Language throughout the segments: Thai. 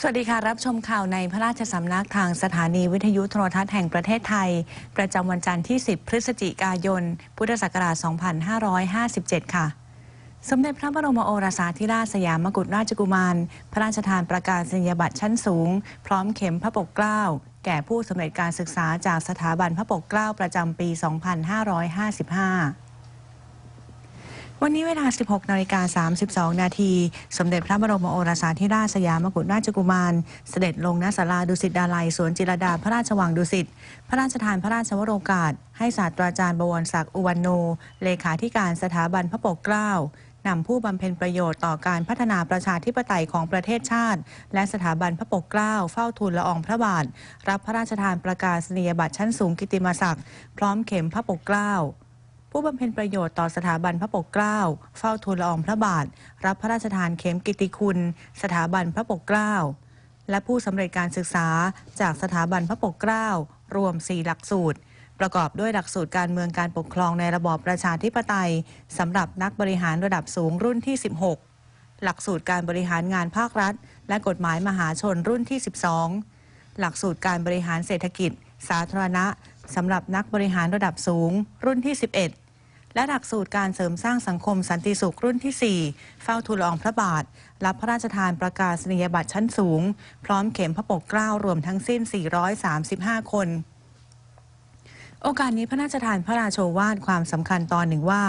สวัสดีค่ะ รับชมข่าวในพระราชสำนักทางสถานีวิทยุโทรทัศน์แห่งประเทศไทย ประจำวันจันทร์ที่ 10 พฤศจิกายน พุทธศักราช 2557 ค่ะ สมเด็จพระบรมโอรสาธิราชสยามกุฎราชกุมาร พระราชทานประกาศนียบัตรชั้นสูง พร้อมเข็มพระปกเกล้า แก่ผู้สำเร็จการศึกษาจากสถาบันพระปกเกล้าประจำปี 2555 วันนี้เวลา 16 นาฬิกา 32 นาที สมเด็จพระบรมโอรสาธิราชสยามกุฎราชกุมาร เสด็จลงณศาลาดุสิตดาลัย สวนจิรดาพระราชวังดุสิต พระราชทานพระราชวโรกาส ให้ศาสตราจารย์บวรศักดิ์อุวันโน เลขาธิการสถาบันพระปกเกล้านำผู้บำเพ็ญประโยชน์ต่อการพัฒนาประชาธิปไตยของประเทศชาติ และสถาบันพระปกเกล้าเฝ้าทูลละอองพระบาท รับพระราชทานประกาศนียบัตรชั้นสูงกิติมศักดิ์พร้อมเข็มพระปกเกล้า ผู้บำเพ็ญประโยชน์ต่อสถาบันพระปกเกล้า เฝ้าทูลละอองพระบาท รับพระราชทานเข็มกิตติคุณ สถาบันพระปกเกล้า และผู้สำเร็จการศึกษาจากสถาบันพระปกเกล้า รวม 4 หลักสูตร ประกอบด้วยหลักสูตรการเมืองการปกครองในระบอบประชาธิปไตยสำหรับนักบริหารระดับสูงรุ่นที่ 16 หลักสูตรการบริหารงานภาครัฐ และกฎหมายมหาชนรุ่นที่ 12 หลักสูตรการบริหารเศรษฐกิจ สาธารณะสำหรับนักบริหารระดับสูงรุ่นที่ 11 และหลักสูตรการเสริมสร้างสังคมสันติสุขรุ่นที่ 4 เฝ้าทูลละอองพระบาท รับพระราชทานประกาศนียบัตรชั้นสูง พร้อมเข็มพระปกเกล้ารวมทั้งสิ้น 435 คน โอกาสนี้พระราชทานพระราโชวาทความสำคัญตอนหนึ่งว่า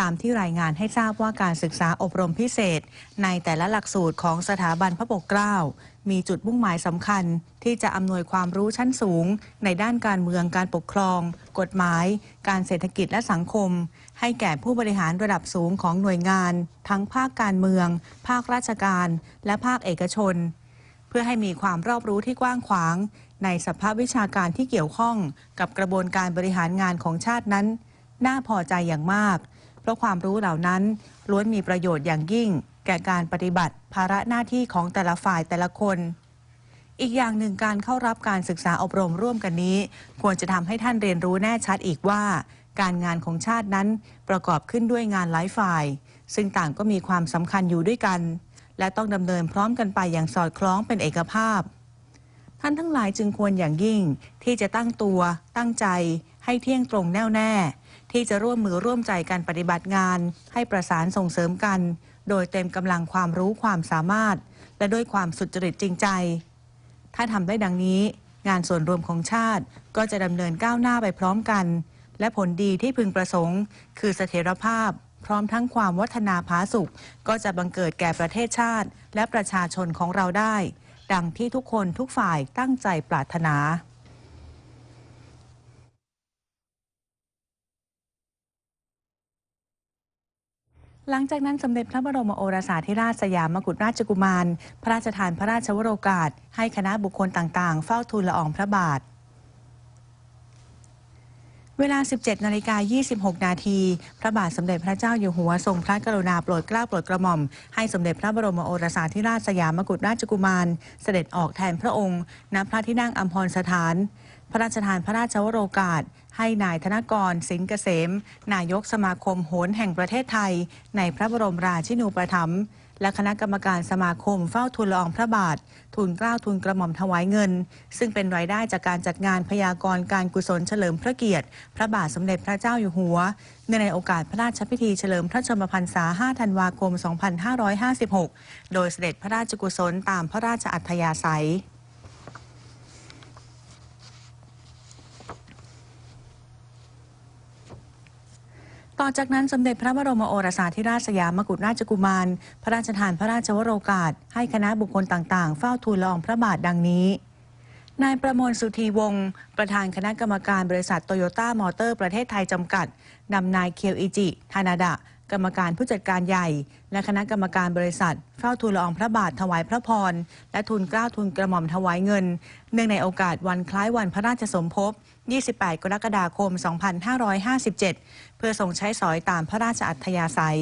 ตามที่รายงานให้ทราบว่าการศึกษาอบรมพิเศษ ในแต่ละหลักสูตรของสถาบันพระปกเกล้า มีจุดมุ่งหมายสำคัญ ที่จะอำนวยความรู้ชั้นสูง ในด้านการเมืองการปกครอง กฎหมาย การเศรษฐกิจและสังคม ให้แก่ผู้บริหารระดับสูงของหน่วยงาน ทั้งภาคการเมือง ภาคราชการ และภาคเอกชน เพื่อให้มีความรอบรู้ที่กว้างขวาง ในสภาพวิชาการที่เกี่ยวข้องกับกระบวนการบริหารงานของชาตินั้น น่าพอใจอย่างมาก เพราะความรู้เหล่านั้นล้วนมีประโยชน์อย่างยิ่ง แก่การปฏิบัติภาระหน้าที่ของแต่ละฝ่ายแต่ละคน อีกอย่างหนึ่งการเข้ารับการศึกษาอบรมร่วมกันนี้ ควรจะทำให้ท่านเรียนรู้แน่ชัดอีกว่า การงานของชาตินั้นประกอบขึ้นด้วยงานหลายฝ่าย ซึ่งต่างก็มีความสำคัญอยู่ด้วยกัน และต้องดำเนินพร้อมกันไปอย่างสอดคล้องเป็นเอกภาพ ท่านทั้งหลายจึงควรอย่างยิ่ง ที่จะตั้งตัว ตั้งใจ ให้เที่ยงตรงแน่วแน่ที่จะร่วมมือร่วมใจกันปฏิบัติงาน ให้ประสานส่งเสริมกัน โดยเต็มกำลังความรู้ความสามารถ และด้วยความสุจริตจริงใจ ถ้าทำได้ดังนี้ งานส่วนรวมของชาติก็จะดำเนินก้าวหน้าไปพร้อมกัน และผลดีที่พึงประสงค์ คือเสถียรภาพ พร้อมทั้งความวัฒนาผาสุกก็จะบังเกิดแก่ประเทศชาติ และประชาชนของเราได้ ดังที่ทุกคนทุกฝ่ายตั้งใจปรารถนา หลังจากนั้นสมเด็จพระบรมโอรสาธิราชสยามกุฎราชกุมาร พระราชทานพระราชวโรกาส ให้คณะบุคคลต่างๆ เฝ้าทูลละอองพระบาท เวลา 17นาฬิกา26 นาทีพระบาทสมเด็จพระเจ้าอยู่หัวทรงพระกรุณาโปรดเกล้าโปรดกระหม่อม ให้สมเด็จพระบรมโอรสาธิราชสยามกุฎราชกุมาร เสด็จออกแทนพระองค์ณพระที่นั่งอัมพรสถาน พระราชทานพระราชวโรกาส ให้นายธนกร สินเกษม นายกสมาคมโหนแห่งประเทศไทย ในพระบรมราชินูปถัมภ์และคณะกรรมการสมาคมเฝ้าทูลละอองพระบาท ทูลเกล้าทูลกระหม่อมถวายเงิน ซึ่งเป็นรายได้จากการจัดงานพยากรณ์การกุศลเฉลิมพระเกียรติ พระบาทสมเด็จพระเจ้าอยู่หัวเนื่องในโอกาสพระราชพิธีเฉลิมพระชนมพรรษา 5 ธันวาคม 2556 โดยเสด็จพระราชกุศลตามพระราชอัธยาศัย ต่อจากนั้นสมเด็จพระบรมโอรสาธิราชสยามกุฎราชกุมาร พระราชทานพระราชวโรกาส ให้คณะบุคคลต่างๆ เฝ้าทูลละอองพระบาทดังนี้นายประมวลสุธีวงศ์ประธานคณะกรรมการบริษัทโตโยต้ามอเตอร์ประเทศไทยจำกัด นำนายเคียวอิจิทานาดะ กรรมการผู้จัดการใหญ่ และคณะกรรมการบริษัท เฝ้าทูลละอองพระบาทถวายพระพร และทูลเกล้าทูลกระหม่อมถวายเงิน เนื่องในโอกาสวันคล้ายวันพระราชสมภพ 28 กรกฎาคม 2557 เพื่อทรงใช้สอยตามพระราชอัธยาศัย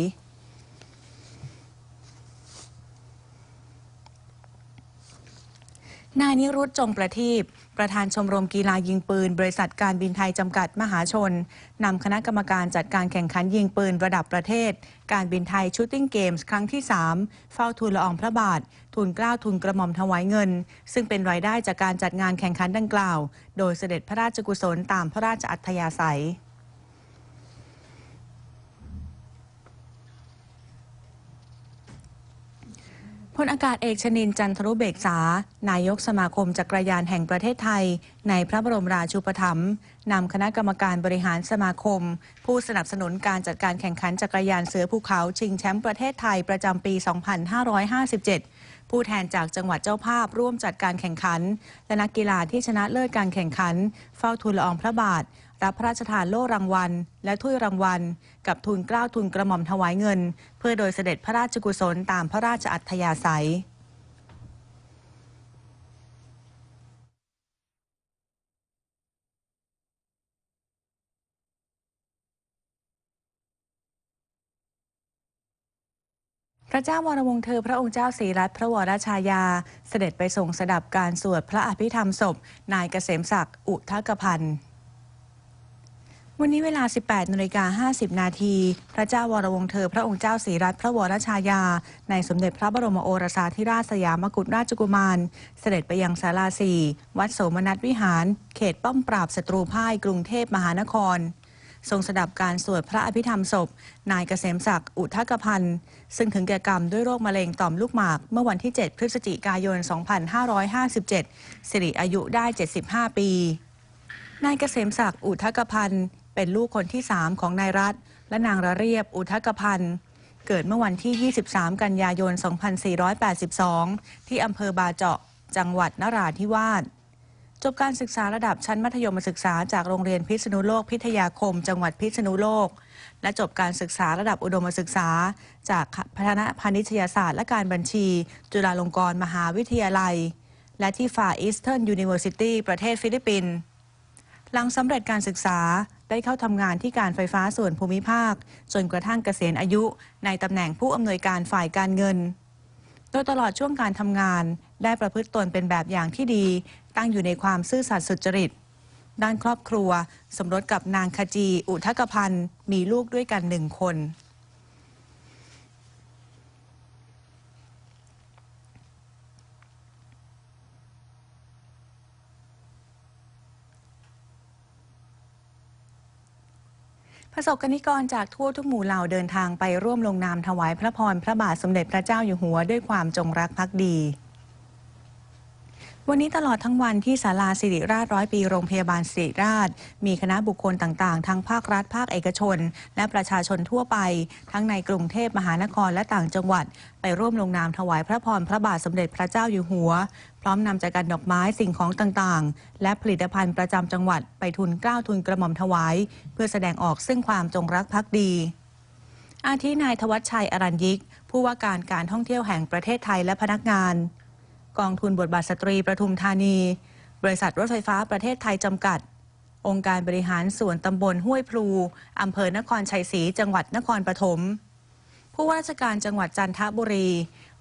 นายนิรุตจงประทีป ประธานชมรมกีฬายิงปืน บริษัทการบินไทยจำกัดมหาชนนำคณะกรรมการจัดการแข่งขันยิงปืนระดับประเทศ การบินไทยชูตติ้งเกมส์ครั้งที่ 3 เฝ้าทูลละอองพระบาททูลกล้าวทูลกระหม่อมถวายเงิน ซึ่งเป็นรายได้จากการจัดงานแข่งขันดังกล่าว โดยเสด็จพระราชกุศลตามพระราชอัธยาศัย พลอากาศเอกชนินจันทรุเบกษา นายกสมาคมจักรยานแห่งประเทศไทย ในพระบรมราชูปถัมภ์นำคณะกรรมการบริหารสมาคม ผู้สนับสนุนการจัดการแข่งขันจักรยานเสือภูเขา ชิงแชมป์ประเทศไทยประจำปี 2557 ผู้แทนจากจังหวัดเจ้าภาพร่วมจัดการแข่งขัน และนักกีฬาที่ชนะเลิศการแข่งขัน เฝ้าทูลละอองพระบาท รับพระราชทานโล่รางวัล และถ้วยรางวัล กับทุนเกล้าทุนกระหม่อมถวายเงิน เพื่อโดยเสด็จพระราชกุศลตามพระราชอัธยาศัยพระเจ้าวรวงเธอพระองค์เจ้าศรีรัตน์พระวรชายา เสด็จไปส่งสดับการสวดพระอภิธรรมศพ นายเกษมศักดิ์อุทกพันธ์ วันนี้เวลา 18นาฬิกา50 นาที พระเจ้าวรวงศ์เธอ พระองค์เจ้าศรีรัตน์พระวรชายา ในสมเด็จพระบรมโอรสาธิราชสยามกุฎราชกุมาร เสด็จไปยังศาลาสี่วัดโสมนัสวิหาร เขตป้อมปราบศัตรูพ่ายกรุงเทพมหานคร ทรงสดับการสวดพระอภิธรรมศพ นายเกษมศักดิ์อุทกพันธ์ ซึ่งถึงแก่กรรมด้วยโรคมะเร็งต่อมลูกหมาก เมื่อวันที่ 7 พฤศจิกายน 2557 สิริอายุได้ 75 ปีนายเกษมศักดิ์อุทกพันธ์ เป็นลูกคนที่ 3 ของนายรัฐ และนางระเรียบ อุทกพันธ์ เกิดเมื่อวันที่ 23 กันยายน 2482 ที่อำเภอบาเจาะ จังหวัดนราธิวาส จบการศึกษาระดับชั้นมัธยมศึกษาจากโรงเรียนพิษณุโลกพิทยาคม จังหวัดพิษณุโลก และจบการศึกษาระดับอุดมศึกษา จากคณะพาณิชยศาสตร์และการบัญชี จุฬาลงกรณ์มหาวิทยาลัย และที่ Far Eastern University ประเทศฟิลิปปินส์หลังสำเร็จการศึกษา ได้เข้าทำงานที่การไฟฟ้าส่วนภูมิภาค จนกระทั่งเกษียณอายุในตำแหน่งผู้อำนวยการฝ่ายการเงิน โดยตลอดช่วงการทำงาน ได้ประพฤติตนเป็นแบบอย่างที่ดี ตั้งอยู่ในความซื่อสัตย์สุจริต ด้านครอบครัว สมรสกับนางคจี อุทกพันธ์มีลูกด้วยกันหนึ่งคน ประสบกนิกรจากทั่วทุกหมู่เหล่าเดินทางไปร่วมลงนามถวายพระพรพระบาทสมเด็จพระเจ้าอยู่หัวด้วยความจงรักภักดี วันนี้ตลอดทั้งวันที่ศาลาสิริราชร้อยปีโรงพยาบาลสิริราช มีคณะบุคคลต่างๆ ทั้งภาครัฐภาคเอกชน และประชาชนทั่วไป ทั้งในกรุงเทพมหานครและต่างจังหวัด ไปร่วมลงนามถวายพระพรพระบาทสมเด็จพระเจ้าอยู่หัว พร้อมนำจักรดอกไม้สิ่งของต่างๆ และผลิตภัณฑ์ประจำจังหวัดไปทุนเกล้าทุนกระหม่อมถวาย เพื่อแสดงออกซึ่งความจงรักภักดีอาทินายทวัชชัยอรัญยิก ผู้ว่าการการท่องเที่ยวแห่งประเทศไทยและพนักงาน กองทุนบทบาทสตรีประทุมธานี บริษัทรถไฟฟ้าประเทศไทยจำกัด องค์การบริหารส่วนตำบลห้วยพลูอำเภอนครชัยศรีจังหวัดนครปฐมผู้ว่าราชการจังหวัดจันทบุรี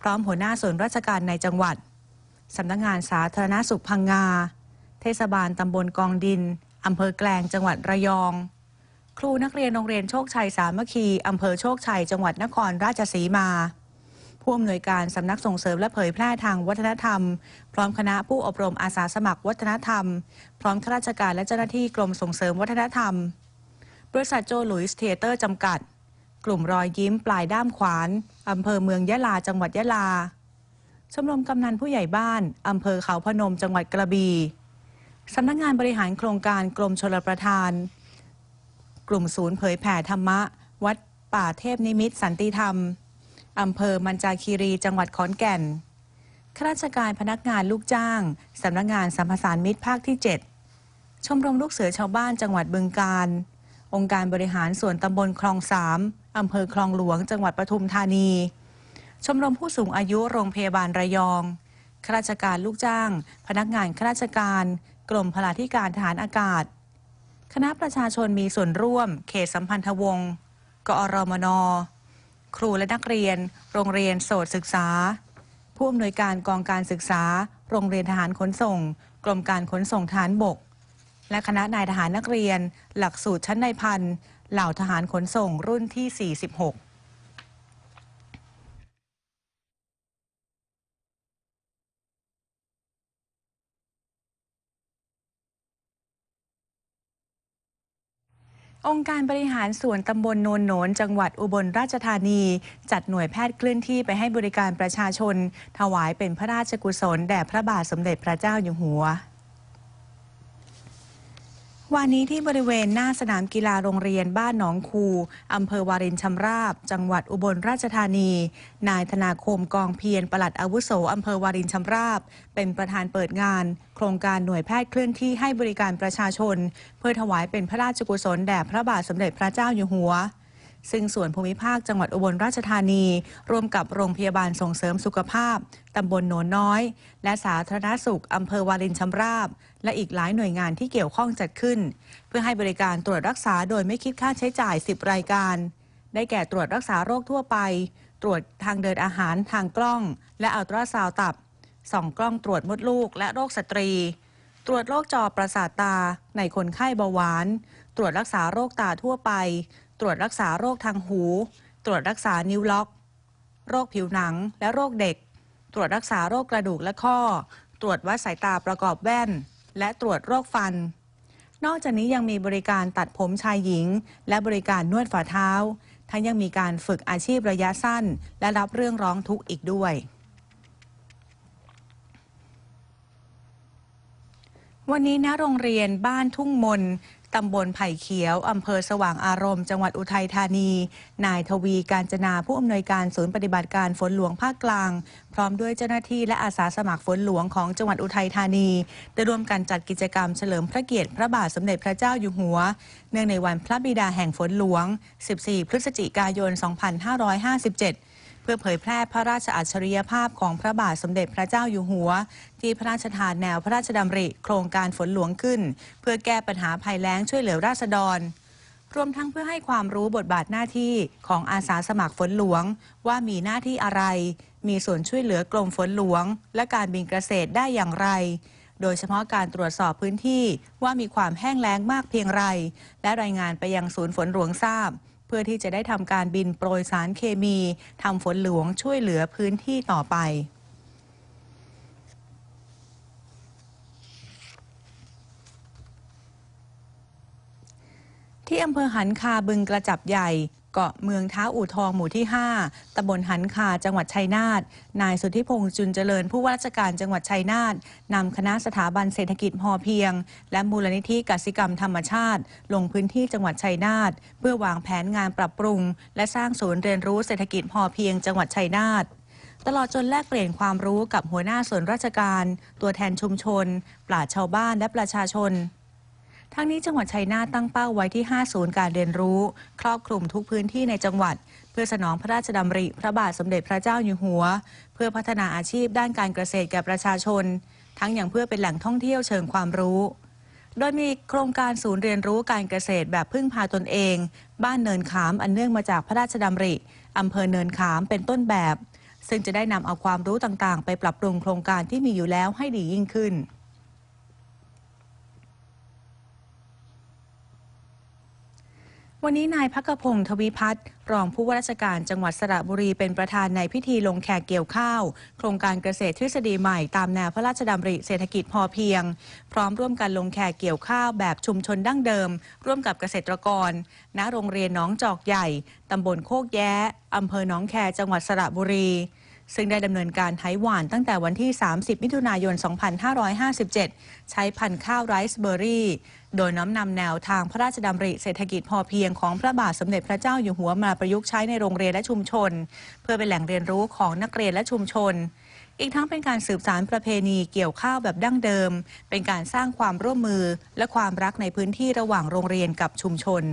พร้อมหัวหน้าส่วนราชการในจังหวัดสำนักงานสาธารณสุขพังงา เทศบาลตำบลกองดินอำเภอแกลงจังหวัดระยอง ครูนักเรียนโรงเรียนโชคชัยสามัคคีอำเภอโชคชัยจังหวัดนครราชสีมา ผู้อำนวยการสำนักส่งเสริมและเผยแพร่ทางวัฒนธรรม พร้อมคณะผู้อบรมอาสาสมัครวัฒนธรรม พร้อมข้าราชการและเจ้าหน้าที่กรมส่งเสริมวัฒนธรรม บริษัทโจหลุยส์เทเตอร์จำกัด กลุ่มรอยยิ้มปลายด้ามขวานอำเภอเมืองยะลาจังหวัดยะลาชมรมกำนันผู้ใหญ่บ้านอำเภอเขาพนมจังหวัดกระบี่สำนักงานบริหารโครงการกรมชลประทาน กลุ่มศูนย์เผยแผ่ธรรมะ วัดป่าเทพนิมิตสันติธรรม อำเภอมันจาคีรีจังหวัดขอนแก่นข้าราชการพนักงานลูกจ้าง สำนักงานสัมปสานมิตรภาคที่ 7 ชมรมลูกเสือชาวบ้านจังหวัดบึงกาฬองค์การบริหารส่วนตำบลคลองสามอำเภอคลองหลวง จังหวัดปทุมธานี ชมรมผู้สูงอายุโรงพยาบาลระยองข้าราชการลูกจ้าง พนักงานข้าราชการ กรมพลาธิการทหารอากาศ คณะประชาชนมีส่วนร่วม เขตสัมพันธวงศ์กอรมน ครูและนักเรียน โรงเรียนโสตศึกษา ผู้อำนวยการกองการศึกษา โรงเรียนทหารขนส่ง กรมการขนส่งทหารบก และคณะนายทหารนักเรียน หลักสูตรชั้นในพัน เหล่าทหารขนส่งรุ่นที่ 46 องค์การบริหารส่วนตำบลโนนโหนน จังหวัดอุบลราชธานี จัดหน่วยแพทย์เคลื่อนที่ไปให้บริการประชาชน ถวายเป็นพระราชกุศลแด่พระบาทสมเด็จพระเจ้าอยู่หัว วันนี้ที่บริเวณหน้าสนามกีฬาโรงเรียนบ้านหนองคู อำเภอวารินชำราบ จังหวัดอุบลราชธานี นายธนาคมกองเพียรปลัดอาวุโสอำเภอวารินชำราบ เป็นประธานเปิดงาน โครงการหน่วยแพทย์เคลื่อนที่ให้บริการประชาชน เพื่อถวายเป็นพระราชกุศลแด่พระบาทสมเด็จพระเจ้าอยู่หัว ซึ่งส่วนภูมิภาคจังหวัดอุบลราชธานี ร่วมกับโรงพยาบาลส่งเสริมสุขภาพ ตำบลโนนน้อย และสาธารณสุข อำเภอวารินชำราบ และอีกหลายหน่วยงานที่เกี่ยวข้องจัดขึ้น เพื่อให้บริการตรวจรักษาโดยไม่คิดค่าใช้จ่าย 10 รายการ ได้แก่ตรวจรักษาโรคทั่วไป ตรวจทางเดินอาหารทางกล้อง และอัลตราซาวด์ตับส่องกล้องตรวจมดลูก และโรคสตรี ตรวจโรคจอประสาทตาในคนไข้เบาหวาน ตรวจรักษาโรคตาทั่วไป ตรวจรักษาโรคทางหู ตรวจรักษานิ้วล็อก โรคผิวหนังและโรคเด็ก ตรวจรักษาโรคกระดูกและข้อ ตรวจวัดสายตาประกอบแว่น และตรวจโรคฟัน นอกจากนี้ยังมีบริการตัดผมชายหญิง และบริการนวดฝ่าเท้า ทั้งยังมีการฝึกอาชีพระยะสั้น และรับเรื่องร้องทุกข์อีกด้วยวันนี้ณโรงเรียนบ้านทุ่งมน ตำบลไผ่เขียว อำเภอสว่างอารมณ์ จังหวัดอุทัยธานี นายทวีการจนาผู้อำนวยการศูนย์ปฏิบัติการฝนหลวงภาคกลาง พร้อมด้วยเจ้าหน้าที่และอาสาสมัครฝนหลวงของจังหวัดอุทัยธานีได้ร่วมกันจัดกิจกรรมเฉลิมพระเกียรติพระบาทสมเด็จพระเจ้าอยู่หัว เนื่องในวันพระบิดาแห่งฝนหลวง 14 พฤศจิกายน 2557 พื่อเผยแพร่พระราชอัจฉริยภาพของพระบาทสมเด็จพระเจ้าอยู่หัว ที่พระราชทานแนวพระราชดำริ โครงการฝนหลวงขึ้น เพื่อแก้ปัญหาภัยแล้งช่วยเหลือราษฎร รวมทั้งเพื่อให้ความรู้บทบาทหน้าที่ของอาสาสมัครฝนหลวง ว่ามีหน้าที่อะไร มีส่วนช่วยเหลือกรมฝนหลวง และการบินเกษตรได้อย่างไรโดยเฉพาะการตรวจสอบพื้นที่ว่ามีความแห้งแล้งมากเพียงไร และรายงานไปยังศูนย์ฝนหลวงทราบ พื่อที่จะได้ทำการบินโปรยสารเคมีทำฝนหลวงช่วยเหลือพื้นที่ต่อไปที่อำเภอหันคาบึงกระจับใหญ่ เกาะเมืองท้าอู่ทองหมู่ที่ 5ตำบลหันคาจังหวัดชัยนาท นายสุทธิพงษ์จุนเจริญผู้ว่าราชการจังหวัดชัยนาทนำคณะสถาบันเศรษฐกิจพอเพียง และมูลนิธิกสิกรรมธรรมชาติ ลงพื้นที่จังหวัดชัยนาทเพื่อวางแผนงานปรับปรุง และสร้างศูนย์เรียนรู้เศรษฐกิจพอเพียง จังหวัดชัยนาทตลอดจนแลกเปลี่ยนความรู้กับหัวหน้าส่วนราชการ ตัวแทนชุมชน ปราชชาวบ้านและประชาชน ทั้งนี้จังหวัดชัยนาทตั้งเป้าไว้ที่ 5 ศูนย์การเรียนรู้ ครอบคลุมทุกพื้นที่ในจังหวัด เพื่อสนองพระราชดำริ พระบาทสมเด็จพระเจ้าอยู่หัว เพื่อพัฒนาอาชีพด้านการเกษตรแก่ประชาชน ทั้งอย่างเพื่อเป็นแหล่งท่องเที่ยวเชิงความรู้ โดยมีโครงการศูนย์เรียนรู้การเกษตรแบบพึ่งพาตนเอง บ้านเนินขามอันเนื่องมาจากพระราชดำริอำเภอเนินขามเป็นต้นแบบ ซึ่งจะได้นำเอาความรู้ต่างๆ ไปปรับปรุงโครงการที่มีอยู่แล้วให้ดียิ่งขึ้น วันนี้นายพักพงศ์ทวิพัฒน์รองผู้ว่าราชการจังหวัดสระบุรีเป็นประธานในพิธีลงแขกเกี่ยวข้าว โครงการเกษตรทฤษฎีใหม่ตามแนวพระราชดำริเศรษฐกิจพอเพียง พร้อมร่วมกันลงแขกเกี่ยวข้าวแบบชุมชนดั้งเดิม ร่วมกับเกษตรกร ณโรงเรียนน้องจอกใหญ่ตำบลโคกแย้อำเภอหนองแคจังหวัดสระบุรี ซึ่งได้ดำเนินการไถหวานตั้งแต่วันที่ 30 มิถุนายน 2557 ใช้พันธุ์ข้าวไรซ์เบอร์รี่ โดยน้อมนำแนวทางพระราชดำริเศรษฐกิจพอเพียงของพระบาทสมเด็จพระเจ้าอยู่หัวมาประยุกต์ใช้ในโรงเรียนและชุมชน เพื่อเป็นแหล่งเรียนรู้ของนักเรียนและชุมชนอีกทั้งเป็นการสืบสารประเพณีเกี่ยวข้าวแบบดั้งเดิม เป็นการสร้างความร่วมมือและความรักในพื้นที่ระหว่างโรงเรียนกับชุมชน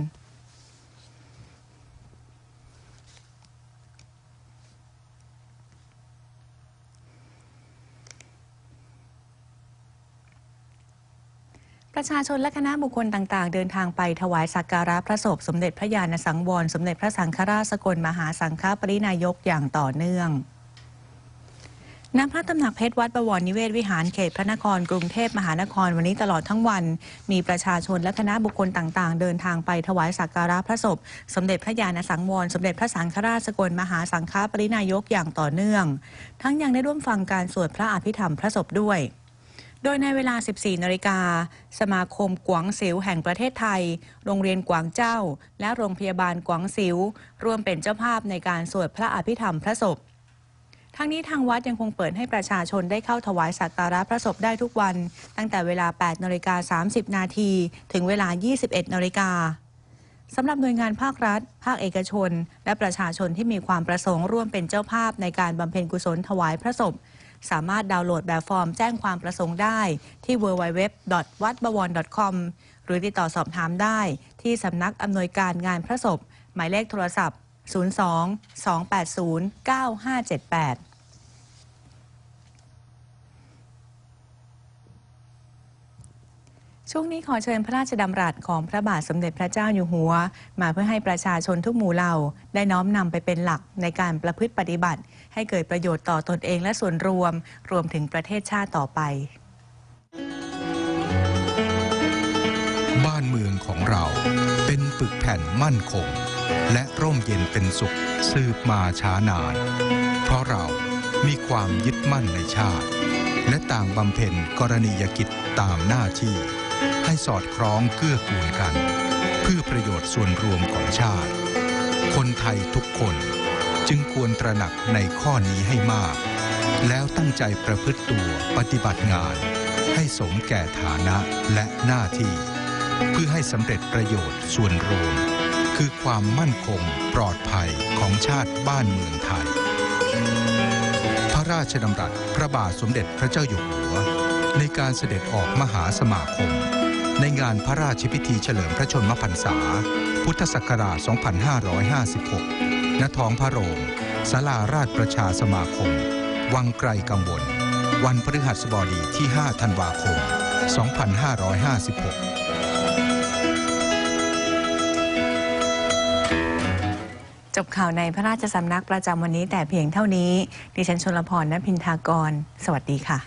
ประชาชนและคณะบุคคลต่างๆ เดินทางไปถวายสักการะพระศพสมเด็จพระญาณสังวร สมเด็จพระสังฆราชสกลมหาสังฆปรินายกอย่างต่อเนื่องณพระตำหนักเพชรวัดประวรนิเวศวิหารเขตพระนครกรุงเทพมหานครวันนี้ตลอดทั้งวัน มีประชาชนและคณะบุคคลต่างๆ เดินทางไปถวายสักการะพระศพ สมเด็จพระญาณสังวร สมเด็จพระสังฆราชสกลมหาสังฆปรินายกอย่างต่อเนื่อง ทั้งยังได้ร่วมฟังการสวดพระอภิธรรมพระศพด้วย โดยในเวลา 14 นาฬิกา สมาคมกวางสิวแห่งประเทศไทย โรงเรียนกวางเจ้า และโรงพยาบาลกวางสิว ร่วมเป็นเจ้าภาพในการสวดพระอภิธรรมพระศพ ทั้งนี้ทางวัดยังคงเปิดให้ประชาชนได้เข้าถวายสักการะพระศพได้ทุกวัน ตั้งแต่เวลา 8 นาฬิกา 30 นาที ถึงเวลา 21 นาฬิกาสำหรับหน่วยงานภาครัฐ ภาคเอกชน และประชาชนที่มีความประสงค์ร่วมเป็นเจ้าภาพในการบำเพ็ญกุศลถวายพระศพ สามารถดาวน์โหลดแบบฟอร์มแจ้งความประสงค์ได้ที่ www.wadbawon.com หรือติดต่อสอบถามได้ที่สำนักอำนวยการงานพระศพ หมายเลขโทรศัพท์ 02 280 9578 ช่วงนี้ขอเชิญพระราชดำรัสของพระบาทสมเด็จพระเจ้าอยู่หัว มาเพื่อให้ประชาชนทุกหมู่เหล่า ได้น้อมนำไปเป็นหลักในการประพฤติปฏิบัติ ให้เกิดประโยชน์ต่อตนเองและส่วนรวม รวมถึงประเทศชาติต่อไป บ้านเมืองของเราเป็นปึกแผ่นมั่นคง และร่มเย็นเป็นสุขสืบมาช้านาน เพราะเรามีความยึดมั่นในชาติ และต่างบำเพ็ญกรณียกิจตามหน้าที่ ให้สอดคล้องเกื้อกูลกัน เพื่อประโยชน์ส่วนรวมของชาติ คนไทยทุกคนจึงควรตระหนักในข้อนี้ให้มาก แล้วตั้งใจประพฤติตัวปฏิบัติงาน ให้สมแก่ฐานะและหน้าที่ เพื่อให้สำเร็จประโยชน์ส่วนรวม คือความมั่นคงปลอดภัยของชาติบ้านเมืองไทย พระราชดำรัสพระบาทสมเด็จพระเจ้าอยู่หัว ในการเสด็จออกมหาสมาคม ในงานพระราชพิธีเฉลิมพระชนมพรรษา พุทธศักราช 2556 ณ ท้องพระโรงศาลาราชประชาสมาคม วังไกลกังวล วันพฤหัสบดีที่ 5 ธันวาคม 2556จบข่าวในพระราชสำนักประจำวันนี้แต่เพียงเท่านี้ ดิฉันชลพรณพินทากร สวัสดีค่ะ